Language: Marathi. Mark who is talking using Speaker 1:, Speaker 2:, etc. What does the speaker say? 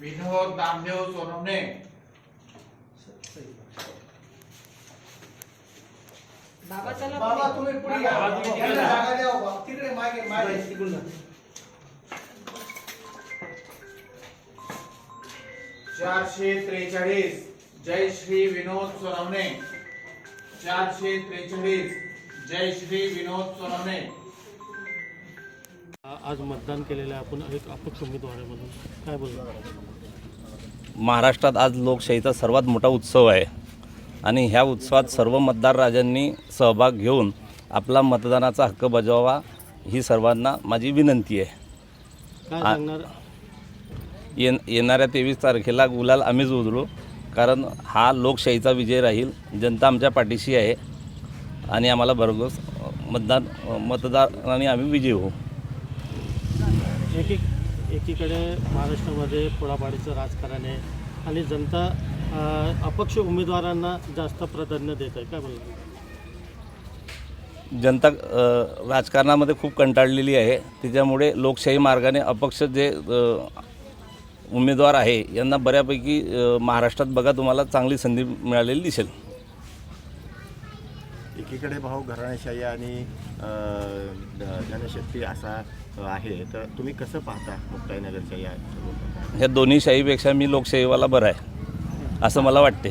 Speaker 1: विनोद नामदेव सोनवणे
Speaker 2: बाबा चला
Speaker 3: बाबा
Speaker 2: पुढे.
Speaker 3: तुम्ही पुढे या.
Speaker 1: बाबा, तुम्ही पुढे
Speaker 3: यांना
Speaker 1: या.
Speaker 3: जागा द्या बाबा. तिकडे मागे मागे
Speaker 1: चारशे त्रेचाळीस जय श्री विनोद सोनवणे चारशे त्रेचाळीस जय श्री विनोद सोनवणे
Speaker 4: आज मतदान केलेलं आहे. आपण एक अपक्ष उमेदवार आहे म्हणून. काय बोलणार
Speaker 5: महाराष्ट्रात आज लोकशाहीचा सर्वात मोठा उत्सव आहे. आणि ह्या उत्सवात सर्व मतदार राजांनी सहभाग घेऊन आपला मतदानाचा हक्क बजावावा ही सर्वांना माझी विनंती आहे. ये येणाऱ्या तेवीस तारखेला गुलाल आम्हीच उधळू कारण हा लोकशाहीचा विजय राहील. जनता आमच्या पाठीशी आहे. आणि आम्हाला भरघोस मतदान मतदाराने आम्ही विजयी होऊ.
Speaker 4: एक एक एकीकडे महाराष्ट्रामध्ये पोळापाडीचं राजकारण आहे आणि जनता अपक्ष उमेदवारांना जास्त प्राधान्य देत आहे. काय बोलणार?
Speaker 5: जनता राजकारणामध्ये खूप कंटाळलेली आहे. त्याच्यामुळे लोकशाही मार्गाने अपक्ष जे उमेदवार आहे यांना बऱ्यापैकी महाराष्ट्रात बघा तुम्हाला चांगली संधी मिळालेली दिसेल.
Speaker 6: एकीकडे भाऊ घराणेशाही आणि जनशक्ती असा आहे. तर तुम्ही कसं पाहता मुक्ताईनगरच्या या सर्व प्रकारात?
Speaker 5: ह्या दोन्ही शाहीपेक्षा मी लोकशाहीवाला बरा आहे असं मला वाटते